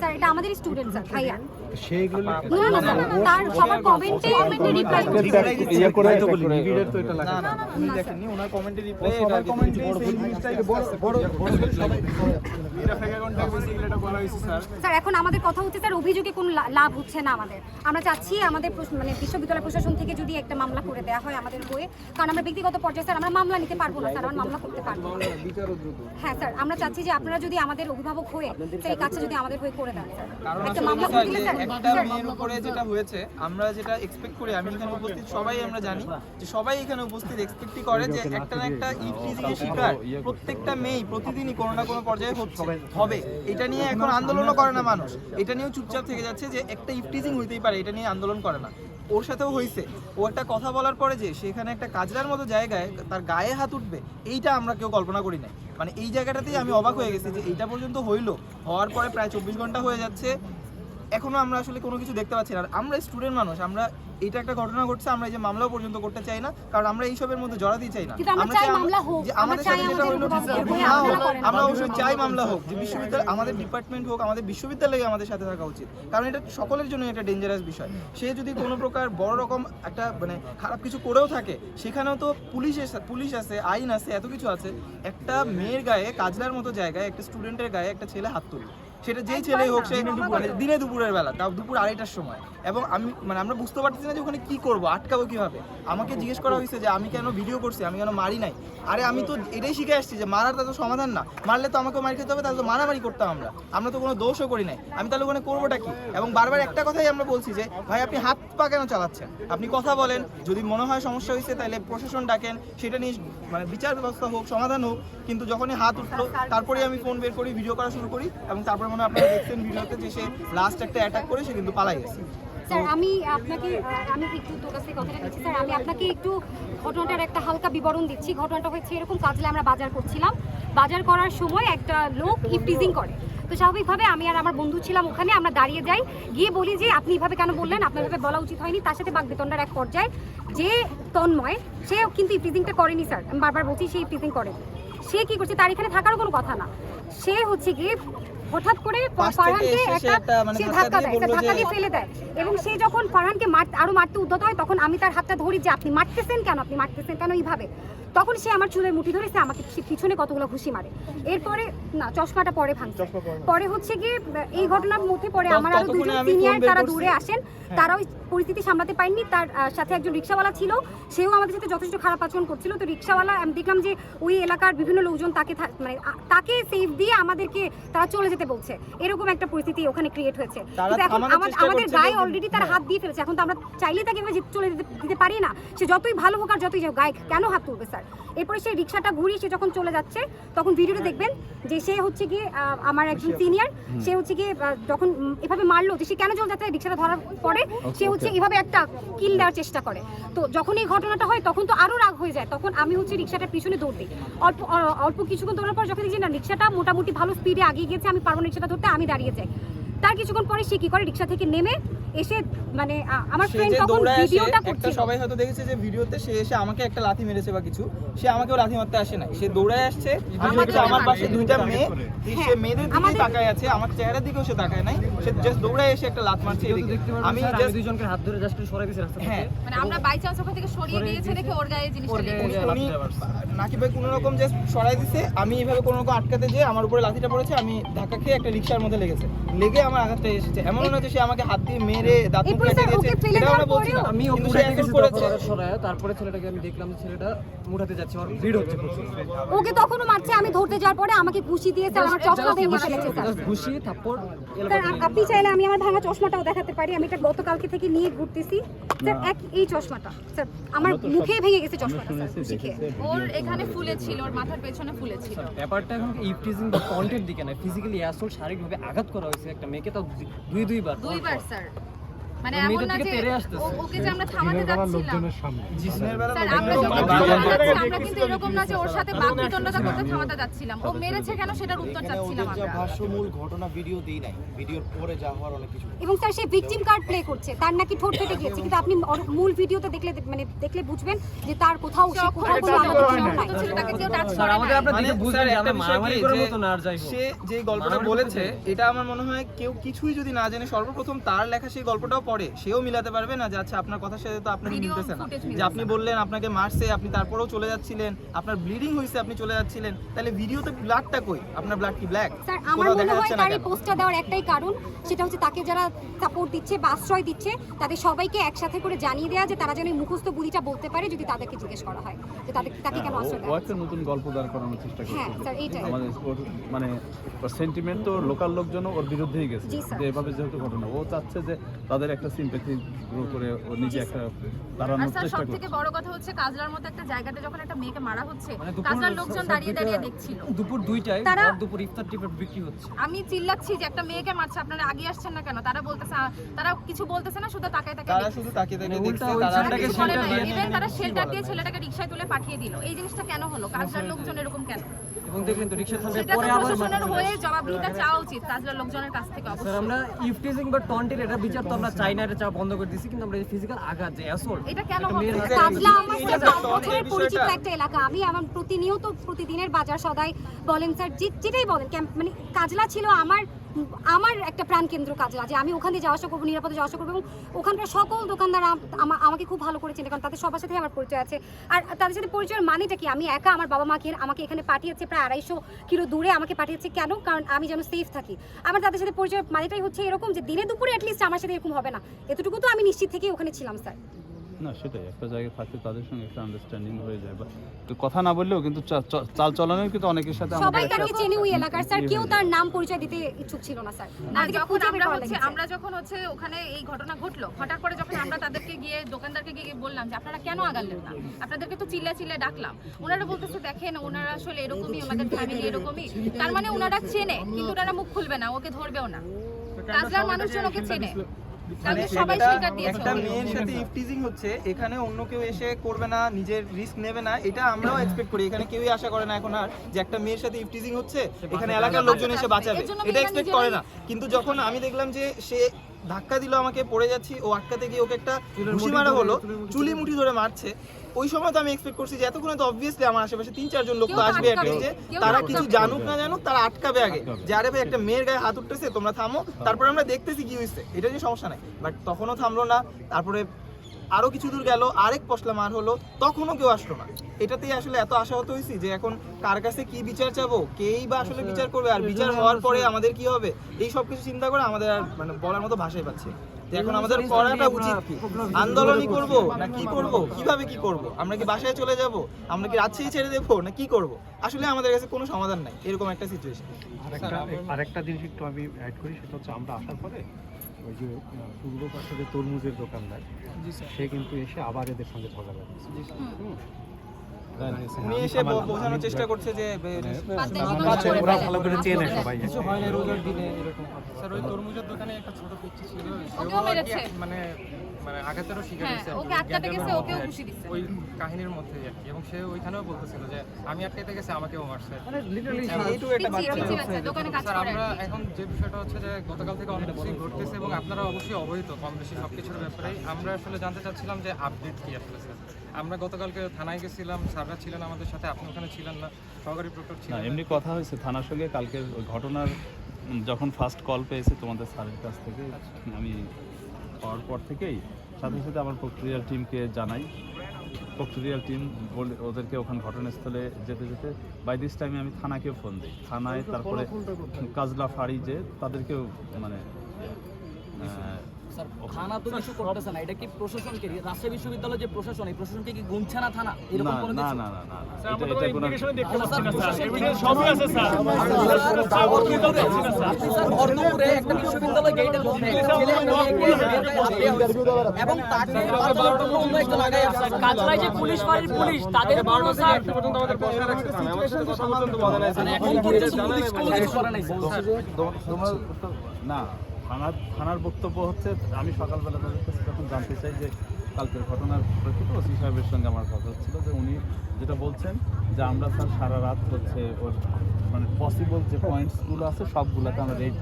Sir এটা আমাদের student sir ভাইয়া সেইগুলো না না স্যার তার সবার কমেন্টে কমেন্টে রিপ্লাই ইয়ে করে নিবিড়ের তো এটা লাগা না না উনি ওনার কমেন্টে রিপ্লাই সবার কমেন্টে বড় বড় সবাই স্যার স্যার এখন আমাদের কথা হচ্ছে স্যার অভিযোগে কোনো লাভ হচ্ছে না আমাদের আমরা চাচ্ছি আমাদের মানে বিশ্ববিদ্যালয় প্রশাসন থেকে যদি একটা মামলা করে দেওয়া হয় আমাদের হয়ে কারণ আমরা ব্যক্তিগত পর্যায়ে স্যার আমরা মামলা নিতে পারব না স্যার আমরা মামলা করতে পারব হ্যাঁ স্যার আমরা চাচ্ছি যে আপনারা যদি আমাদের অভিভাবক হয়ে এই কাজটা যদি আমাদের হয়ে করে দেন একটা মামলা করে দিলে স্যার একটা মেয়ের উপরে যেটা হয়েছে আমরা যেটা এক্সপেক্ট করি আমি এখানে উপস্থিত সবাই আমরা জানি যে সবাই এখানে উপস্থিত এক্সপেক্টই করে যে একটা না একটা ইফটিজিং এর শিকার প্রত্যেকটা মেয়ে প্রতিদিনই কোনো না কোনো পর্যায়ে হচ্ছে হবে এটা নিয়ে এখন আন্দোলনও করে না মানুষ। এটা নিয়েও চুপচাপ থেকে যাচ্ছে যে একটা ইফটিজিং হইতেই পারে, এটা নিয়ে আন্দোলন করে না। ওর সাথেও হয়েছে ও একটা কথা বলার পরে যে সেখানে একটা কাজরার মতো জায়গায় তার গায়ে হাত উঠবে, এইটা আমরা কেউ কল্পনা করি না মানে এই জায়গাটাতেই আমি অবাক হয়ে গেছি যে এইটা পর্যন্ত হইল। হওয়ার পরে প্রায় চব্বিশ ঘণ্টা হয়ে যাচ্ছে। এখনও আমরা আসলে কোনো কিছু দেখতে পাচ্ছি না। আর আমরা স্টুডেন্ট মানুষ, আমরা এটা একটা ঘটনা ঘটছে আমরা এই যে মামলাও পর্যন্ত করতে চাই না কারণ আমরা এইসবের মধ্যে জড়াতেই চাই না। আমরা চাই মামলা হোক, আমাদের সাথে যেটা হলো। আমরা অবশ্যই চাই মামলা হোক যে বিশ্ববিদ্যালয় আমাদের ডিপার্টমেন্ট হোক আমাদের বিশ্ববিদ্যালয়ে আমাদের সাথে থাকা উচিত। কারণ এটা সকলের জন্য এটা ডেঞ্জারাস বিষয়। সে যদি কোনো প্রকার বড় রকম একটা মানে খারাপ কিছু করেও থাকে সেখানেও তো পুলিশ পুলিশ আছে আইন আছে এত কিছু আছে একটা মেয়ের গায়ে কাজলার মতো জায়গায় একটা স্টুডেন্টের গায়ে একটা ছেলে হাত তুলবে সেটা যেই ছেলেই হোক সে মানে দিনে দুপুরের বেলা তাও দুপুর আড়াইটার সময়। এবং আমি মানে আমরা বুঝতে পারতেছি না যে ওখানে কি করব আটকাবো কীভাবে? আমাকে জিজ্ঞেস করা হয়েছে যে আমি কেন ভিডিও করছি? আমি কেন মারি নাই? আরে আমি তো এটাই শিখে আসছি যে মারার তো সমাধান না। মারলে তো আমাকে মারি খেতে হবে তাহলে তো মারামারি করতাম আমরা। আমরা তো কোনো দোষও করি নাই। আমি তাহলে ওখানে করবোটা কি? এবং বারবার একটা কথাই আমরা বলছি যে ভাই আপনি হাত পা কেন চালাচ্ছেন? আপনি কথা বলেন। যদি মনে হয় সমস্যা হয়েছে তাহলে প্রশাসন ডাকেন। সেটা নিয়ে মানে বিচার ব্যবস্থা হোক সমাধান হোক। কিন্তু যখনই হাত উঠল তারপরেই আমি ফোন বের করি ভিডিও করা শুরু করি এবং তারপরে মনে হয় আপনারা দেখছেন ভিডিওতে যে সে লাস্ট একটা অ্যাটাক করে সে কিন্তু পালাই গেছে। স্যার আমি আপনাকে আমি একটু তোর কাছ থেকে কথাটা নিচ্ছি স্যার আমি আপনাকে একটু ঘটনাটার একটা হালকা বিবরণ দিচ্ছি। ঘটনাটা হচ্ছে এরকম কাজলে আমরা বাজার করছিলাম। বাজার করার সময় একটা লোক ইফটিজিং করে। তো স্বাভাবিকভাবে আমি আর আমার বন্ধু ছিলাম ওখানে আমরা দাঁড়িয়ে যাই গিয়ে বলি যে আপনি এভাবে কেন বললেন? আপনার এভাবে বলা উচিত হয়নি। তার সাথে বাগবেতনটার এক পর্যায়ে যে তন্ময় সে কিন্তু ইফটিজিংটা করেনি স্যার। আমি বারবার বলছি সে ইফটিজিং করে সে কি করছে? তার এখানে থাকারও কোনো কথা না। সে হচ্ছে গিয়ে হঠাৎ করে ফারহানকে সে একটা একটা মানে সে ধাক্কা দেয় ধাক্কা দিয়ে ফেলে দেয়। এবং সে যখন ফারহানকে মার আরও মারতে উদ্যত হয় তখন আমি তার হাতটা ধরি যে আপনি মারতেছেন কেন? আপনি মারতেছেন কেন এইভাবে? তখন সে আমার চুলের মুঠি ধরে সে আমাকে সে পিছনে কতগুলো ঘুষি মারে। এরপরে না চশমাটা পরে ভাঙছে। পরে হচ্ছে গিয়ে এই ঘটনার মধ্যে পরে আমার আরও দুজন সিনিয়র তারা দূরে আসেন। তারা ওই পরিস্থিতি সামলাতে পারেননি। তার সাথে একজন রিক্সাওয়ালা ছিল সেও আমাদের সাথে যথেষ্ট খারাপ আচরণ করছিল। তো রিক্সাওয়ালা আমি দেখলাম যে ওই এলাকার বিভিন্ন লোকজন তাকে মানে তাকে সেফ দিয়ে আমাদেরকে তারা চলে যেতে বলছে। এরকম একটা পরিস্থিতি ওখানে ক্রিয়েট হয়েছে। এখন আমাদের গায়ে অলরেডি তারা হাত দিয়ে ফেলেছে। এখন তো আমরা চাইলে তাকে এভাবে চলে দিতে পারি না। সে যতই ভালো হোক আর যতই যাও গায়ে কেন হাত তুলবে স্যার এরপরে সে রিক্সাটা ঘুরিয়ে সে যখন চলে যাচ্ছে তখন ভিডিওতে দেখবেন যে সে হচ্ছে গিয়ে আমার একজন সিনিয়র সে হচ্ছে গিয়ে যখন এভাবে মারলো যে সে কেন চলে যাচ্ছে রিক্সাটা ধরার পরে সে হচ্ছে এভাবে একটা কিল দেওয়ার চেষ্টা করে। তো যখন এই ঘটনাটা হয় তখন তো আরও রাগ হয়ে যায়। তখন আমি হচ্ছে রিক্সাটার পিছনে দৌড় দিই। অল্প অল্প কিছুক্ষণ দৌড়ার পর যখন দেখছি না রিক্সাটা মোটামুটি ভালো স্পিডে আগিয়ে গেছে আমি পারব না রিক্সাটা ধরতে আমি দাঁড়িয়ে যাই। তার কিছুক্ষণ পরে সে কি করে রিক্সা থেকে নেমে এসে মানে আমার ফ্রেন্ড তখন ভিডিওটা করছিল। সবাই হয়তো দেখেছে যে ভিডিওতে সে এসে আমাকে একটা লাথি মেরেছে বা কিছু সে আমাকেও লাথি মারতে আসে নাই। সে দৌড়ায় আসছে আমি আমার পাশে দুইটা মেয়ে সে হ্যাঁ, মেয়েদের দিকে তাকায় আছে আমার চেহারার দিকেও সে তাকায় নাই। সে জাস্ট দৌড়ায় এসে একটা লাথ মারছে আমি just- দুজনকে হাত ধরে জাস্ট সরাই দিয়েছি রাস্তা হ্যাঁ। মানে আমরা বাই চান্স ওখান থেকে সরিয়ে দিয়েছে দেখে ওর গায়ে জিনিসটা লেগে উনি নাকি ভাই কোনো রকম জাস্ট সরাই দিছে। আমি এইভাবে কোনো রকম আটকাতে যে আমার উপরে লাথিটা পড়েছে আমি ধাক্কা খেয়ে একটা রিক্সার মধ্যে লেগেছে। লেগে আমার আঘাতটা এসেছে। এমন মনে হচ্ছে সে আমাকে হাত দিয়ে মেরে দাঁত কেটে দিয়েছে। ওকে ফেলে এটা আমরা বলছি না। আমি ও কিন্তু সে মুঠাতে effort গেছি করেছে। সরায় তারপরে ছেলেটাকে আমি দেখলাম ছেলেটা মুঠাতে যাচ্ছে আমার ভিড় হচ্ছে ওকে তখনও মারছে আমি ধরতে যাওয়ার পরে আমাকে ঘুষি দিয়ে স্যার আমার চশমা ভেঙে ফেলেছে স্যার। ঘুষি থাপ্পড় স্যার আপনি চাইলে আমি আমার ভাঙা চশমাটাও দেখাতে পারি। আমি এটা গতকালকে থেকে নিয়ে ঘুরতেছি। স্যার এক এই চশমাটা। স্যার আমার মুখেই ভেঙে গেছে চশমাটা স্যার ঘুষি খেয়ে ওর এখানে ফুলে ছিল ওর মাথার পেছনে ফুলে ছিল। ব্যাপারটা এখন ইফটিজিং বা কন্টেন্ট দিকে না ফিজিক্যালি অ্যাসল্ট শারীরিকভাবে আঘাত করা হয়েছে একটা মেয়েকে তাও দুই দুইবার। দুইবার স্যার। মানে ও এমন না যে তেড়ে আসতেছে। ও- ওকে যে আমরা থামাতে যাচ্ছিলাম স্যার আমরা যখন বারবার থামাতে যাচ্ছে। যাচ্ছি, আমরা কিন্তু এরকম না যে ওর সাথে বাকবিতণ্ডতা করতে থামাতে যাচ্ছিলাম ও মেরেছে কেন সেটার উত্তর চাচ্ছিলাম আমরা ভাষ্যমূল ঘটনা ভিডিও দেই নাই ভিডিওর পরে যা হওয়ার অনেক কিছু এবং স্যার সে ভিকটিম কার্ড প্লে করছে তার নাকি ঠোঁট ফেটে গিয়েছে কিন্তু আপনি মূল ভিডিওতে দেখলে মানে দেখলে বুঝবেন যে তার কোথাও সে কোথাও কোনো মানে। সে যে গল্পটা বলেছে এটা আমার মনে হয় কেউ কিছুই যদি না জানে সর্বপ্রথম তার লেখা সেই গল্পটাও পড়ে সেও মিলাতে পারবে না যে আচ্ছা আপনার কথার সাথে তো আপনার মিলতেছে না। যে আপনি বললেন আপনাকে মারছে আপনি তারপরেও চলে যাচ্ছিলেন আপনার ব্লিডিং হয়েছে আপনি চলে যাচ্ছিলেন তাহলে ভিডিওতে ব্লাডটা কই? আপনার ব্লাড কি ব্ল্যাক স্যার আমার মনে হয় তার এই পোস্টটা দেওয়ার একটাই কারণ সেটা হচ্ছে তাকে যারা সাপোর্ট দিচ্ছে বা আশ্রয় দিচ্ছে তাদের সবাইকে একসাথে করে জানিয়ে দেওয়া যে তারা যেন মুখস্থ বুদ্ধিটা বলতে পারে যদি তাদেরকে জিজ্ঞেস করা হয় যে তাদের তাকে কেন আশ্রয় ও দেওয়া একটা নতুন গল্প দাঁড় করানোর চেষ্টা হ্যাঁ, করছে স্যার, এইটাই। আমাদের মানে সেন্টিমেন্ট তো লোকাল লোকজন ওর বিরুদ্ধেই গেছে। যে এভাবে যেহেতু ঘটনা ও চাচ্ছে যে তাদের একটা সিম্পেথি গ্রো করে ও নিজে একটা দাঁড়ানোর স্যার চেষ্টা সব থেকে বড় কথা হচ্ছে কাজলার মতো একটা জায়গাতে যখন একটা মেয়েকে মারা হচ্ছে মানে কাজলার লোকজন দাঁড়িয়ে দাঁড়িয়ে দেখছিল। দুপুর দুইটায় তারা- দুপুর ইফতার টিফার বিক্রি হচ্ছে। আমি চিল্লাচ্ছি যে একটা মেয়েকে মারছে আপনারা আগে আসছেন না কেন? তারা বলতেছে তারা কিছু বলতেছে না শুধু তাকায় তাকায় তারা। শুধু তাকিয়ে তাকিয়ে মানে দেখছে তারা না। দিয়ে- Even তারা শেল্টার দিয়ে ছেলেটাকে রিক্সায় তুলে পাঠিয়ে দিল। এই জিনিসটা কেন হলো? কাজলার লোকজন এরকম কেন? এবং দেখলেন তো রিক্সা থামবে পরে আবার হয়ে চলে জবাবদিহিতা চাওয়া উচিত কাজলার লোকজনের কাছ থেকে স্যার অবশ্যই। আমরা ইফটিজিং বা টন্টের এটা বিচার তো আমরা চাইনার চা বন্ধ করে দিছি কিন্তু আমরা ফিজিক্যাল আঘাত যে অ্যাসল্ট এটা কেন হচ্ছে? কাজলা আমার পাঁচ বছরের পরিচিত একটা এলাকা। আমি আমার প্রতিনিয়ত প্রতিদিনের বাজার সদাই বলেন স্যার যে- যেটাই বলেন মানে কাজলা ছিল আমার আমার একটা প্রাণকেন্দ্র কাজলা যে আমি ওখান দিয়ে যাওয়া আসা করব, নিরাপদে যাওয়া আসা করব এবং ওখানকার সকল দোকানদার আমা- আমাকে খুব ভালো করে চেনে। কারণ তাদের সবার সাথে আমার পরিচয় আছে। আর তাদের সাথে পরিচয়ের মানেটা কি? আমি একা আমার বাবা মাকে আমাকে এখানে পাঠিয়েছে প্রায় আড়াইশো কিলো দূরে আমাকে পাঠিয়েছে কেন? কারণ আমি যেন সেফ থাকি। আমার তাদের সাথে পরিচয় মানেটাই হচ্ছে এরকম যে দিনে দুপুরে অ্যাটলিস্ট আমার সাথে এরকম হবে না। এতটুকু তো আমি নিশ্চিত থেকেই ওখানে ছিলাম স্যার না সেটাই। একটা জায়গায় থাকতে তাদের সঙ্গে একটা আন্ডারস্ট্যান্ডিং হয়ে যায় বা কথা না বললেও কিন্তু চাল চলনের কিন্তু অনেকের সাথে সবাই তাকে চেনে ওই এলাকার। স্যার কেউ তার নাম পরিচয় দিতে ইচ্ছুক ছিল না স্যার। না যখন আমরা হচ্ছে আমরা যখন হচ্ছে ওখানে এই ঘটনা ঘটলো ঘটার পরে যখন আমরা তাদেরকে গিয়ে দোকানদারকে গিয়ে বললাম যে আপনারা কেন আগালেন না? আপনাদেরকে তো চিল্লা চিল্লা ডাকলাম। ওনারা বলতেছে দেখেন ওনারা আসলে এরকমই ওনাদের ফ্যামিলি এরকমই। তার মানে ওনারা চেনে কিন্তু ওনারা মুখ খুলবে না ওকে ধরবেও না। কাজলার মানুষজন ওকে চেনে। একটা- স্বীকার দিয়েছে। একটা মেয়ের সাথে ইফটিজিং হচ্ছে এখানে অন্য কেউ এসে করবে না নিজের রিস্ক নেবে না এটা আমরাও এক্সপেক্ট করি। এখানে কেউই আশা করে না এখন আর যে একটা মেয়ের সাথে ইফটিজিং হচ্ছে এখানে এলাকার লোকজন এসে বাঁচাবে এটা এক্সপেক্ট করে না। কিন্তু যখন আমি দেখলাম যে সে ধাক্কা দিল আমাকে পড়ে যাচ্ছি ও আটকাতে গিয়ে ওকে একটা ঘুষি মুঠি মারা হলো চুলি মুঠি ধরে মারছে। ওই সময় তো আমি এক্সপেক্ট করছি যে এতক্ষণ তো অবভিয়াসলি আমার আশেপাশে তিন চারজন লোক তো আসবে যে তারা কিছু জানুক না জানুক তারা আটকাবে আগে। যে আরে ভাই একটা মেয়ের গায়ে হাত উঠতেছে তোমরা থামো। তারপরে আমরা দেখতেছি কি হয়েছে এটা নিয়ে সমস্যা নাই। বাট তখনও থামলো না। তারপরে আরও কিছু দূর গেল আরেক পশলা মার হলো তখনও কেউ আসলো না। এটাতেই আসলে এত আশাহত হয়েছি যে এখন কার কাছে কি বিচার চাবো কেই বা আসলে বিচার করবে আর বিচার হওয়ার পরে আমাদের কি হবে? এই সব কিছু চিন্তা করে আমাদের আর মানে বলার মতো ভাষাই পাচ্ছে যে এখন আমাদের করাটা উচিত কি? আন্দোলনই করব না কি করব? কীভাবে কি করব? আমরা কি বাসায় চলে যাব? আমরা কি রাজশাহী ছেড়ে দেবো না কি করব? আসলে আমাদের কাছে কোনো সমাধান নাই এরকম একটা সিচুয়েশন আরেকটা আরেকটা জিনিস একটু আমি অ্যাড করি সেটা হচ্ছে আমরা আসার পরে ওই যে পূর্ব পাশে তরমুজের দোকানদার সে কিন্তু এসে আবার এদের সঙ্গে ঝগড়া লাগছে উনি এসে বোঝানোর চেষ্টা করছে যে ওরা ফেলে। ভালো করে চেনে সবাই। কিছু হয় না রোজার দিনে এরকম স্যার ওই তরমুজের দোকানে একটা ছোট পিচ্ছি ছিল। মানে মানে আঘাতেরও শিকার হ্যাঁ, হয়েছে ওকে আটকাতে গেছে, ওকেও ঘুষি দিচ্ছে। ওই কাহিনীর মধ্যে আর কি এবং সে ওইখানেও বলতেছিল যে আমি আটকাতে গেছে আমাকেও মারছে মানে লিটারালি এইটুকু একটা বাচ্চা দোকানে কাজ স্যার করে আমরা এখন যে বিষয়টা হচ্ছে যে গতকাল থেকে অনেক কিছুই ঘটতেছে এবং আপনারা অবশ্যই অবহিত কম বেশি সব কিছুর ব্যাপারেই। আমরা আসলে জানতে চাচ্ছিলাম যে আপডেট কি আসলে আমরা গতকালকে থানায় গেছিলাম স্যাররা ছিলেন আমাদের সাথে আপনি ওখানে ছিলেন না সহকারী প্রক্টর না ছিলেন এমনি কথা হয়েছে থানার সঙ্গে কালকের ঘটনার যখন ফার্স্ট কল পেয়েছি তোমাদের স্যারের কাছ থেকে আমি পাওয়ার পর থেকেই সাথে সাথে আমার প্রক্রিয়ার টিমকে জানাই। প্রক্রিয়ার টিম বলে ওদেরকে ওখানে ঘটনাস্থলে যেতে যেতে বাই দিস টাইমে আমি থানাকেও ফোন দিই। থানায় তারপরে কাজলা ফাড়ি যে তাদেরকেও মানে আহ, থানা তো কিছু করতেছে না এটা কি প্রশাসনকে রাজশাহী বিশ্ববিদ্যালয়ের যে প্রশাসন এই প্রশাসনকে কি গুনছে না থানা এরকম কোনো না কিছু না স্যার বিশ্ববিদ্যালয় একটা। এবং তাকে লাগাই কাজরাই যে পুলিশ বাড়ির পুলিশ তাদের স্যার মানে নাই স্যার। না থানার থানার বক্তব্য হচ্ছে আমি সকালবেলা তাদের কাছে যখন জানতে চাই যে কালকের ঘটনার প্রেক্ষিতে ওসি সাহেবের সঙ্গে আমার কথা হচ্ছিল যে উনি যেটা বলছেন যে আমরা স্যার সারা রাত হচ্ছে ওর মানে পসিবল যে পয়েন্টসগুলো আছে সবগুলোতে আমরা রেড